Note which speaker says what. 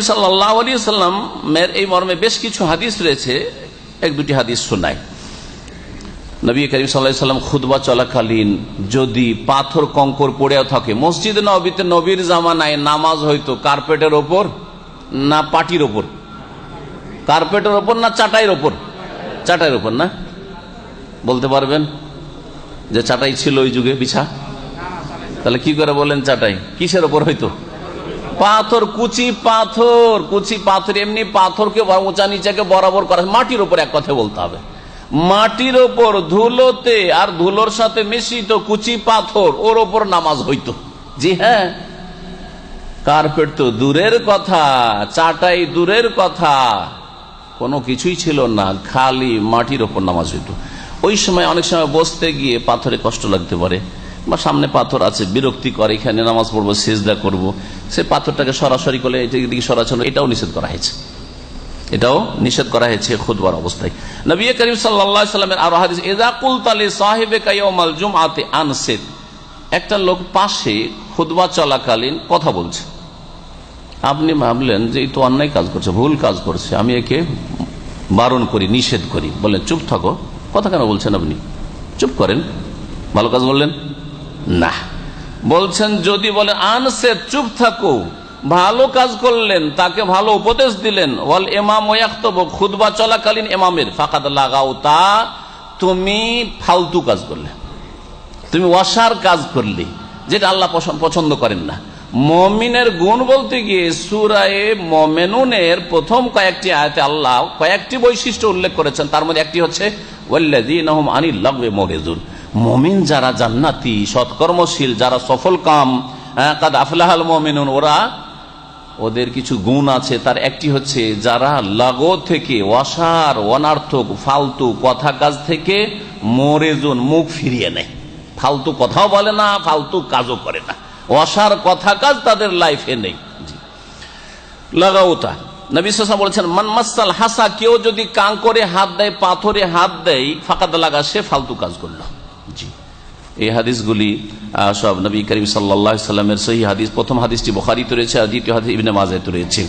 Speaker 1: সাল্লামের এই মর্মে বেশ কিছু হাদিস রয়েছে, এক দুটি হাদিস শোনায় নবী করিম সাল্লাম খুদবা চলাকালীন যদি পাথর, কঙ্কর পড়েও থাকে, মসজিদ নবীতে নবীর জামানায় নামাজ হয়তো কার্পেটের ওপর না পাটির ওপর? কার্পেটের ওপর না চাটাইয়ের ওপর? চাটাইয়ের ওপর না? বলতে পারবেন যে চাটাই ছিল ওই যুগে বিছা তাহলে কি করে বলেন চাটাই? কিসের ওপর হয়তো পাথর, কুচি পাথর কুচি পাথর, এমনি পাথরকে উঁচা নিচাকে বরাবর করা মাটির উপর এক কথা বলতে হবে। মাটির ওপর ধুলোতে আর ধুলোর সাথে মিশ্রিত কুচি পাথর, ওর ওপর নামাজ হইতো। জি হ্যাঁ। কার্পেট তো দূরের কথা, চাটাই দূরের কথা। কোনো কিছুই ছিল না, খালি মাটির ওপর নামাজ হইতো। ওই সময় অনেক সময় বসতে গিয়ে পাথরে কষ্ট লাগতে পারে। বা সামনে পাথর আছে, বিরক্তি করে, এখানে নামাজ পড়ব, সেজদা করব। সে পাথরটাকে সরাসরি করলে এদিকে সরাসরি, এটাও নিষেধ করা হয়েছে। এটাও নিষেধ করা হয়েছে খুদবার অবস্থায়। নবী করিম সাল্লামের আরও হাদিস এজাকুল তালে সাহেবে কাইমাল জুমাতে আনসেদ একটা লোক পাশে খুদবা চলাকালীন কথা বলছে। আপনি ভাবলেন যে এই তো অন্যায় কাজ করছে, ভুল কাজ করছে, আমি একে বারণ করি, নিষেধ করি। বললেন, চুপ থাকো। কথা কেন বলছেন আপনি? চুপ করেন। ভালো কাজ বললেন? না। বলছেন, যদি বলে, আনসে, চুপ থাকো, ভালো কাজ করলেন, তাকে ভালো উপদেশ দিলেন, ওয়াল এমাম খুদবা চলাকালীন এমামের ফাঁকাত লাগাও তা, তুমি ফালতু কাজ করলে। তুমি ওয়াসার কাজ করলে, যেটা আল্লাহ পছন্দ- করেন না। মমিনের গুণ বলতে গিয়ে, সুরায়ে মমেনুনের প্রথম কয়েকটি আয়তে আল্লাহ কয়েকটি বৈশিষ্ট্য উল্লেখ করেছেন। তার মধ্যে একটি হচ্ছে ওয়াল্লাযীনাহুম আনিল লাগবে মরিজুন মমিন যারা জান্নাতি সৎকর্মশীল যারা সফল কাম হ্যাঁ, কাদ আফলাহাল মমিনুন ওরা ওদের কিছু গুণ আছে। তার একটি হচ্ছে যারা লাগো থেকে অসার অনার্থক ফালতু কথা কাজ থেকে মরেজন মুখ ফিরিয়ে নেয়। ফালতু কথাও বলে না ফালতু কাজও করে না। অসার কথা কাজ তাদের লাইফে নেই। লাগাওতা সাসা বলেছেন মানমাসাল হাসা কেউ যদি কাঙ্করে হাত দেয় পাথরে হাত দেয় ফাঁকাতে লাগা সে ফালতু কাজ করল। এই হাদিসগুলি সব নবী করিম সাল্লা সাল্লামের সহি হাদিস, প্রথম হাদিসটি বখারিতে রয়েছে আর দ্বিতীয় হাদিস ইবনে মাজাতে রয়েছে।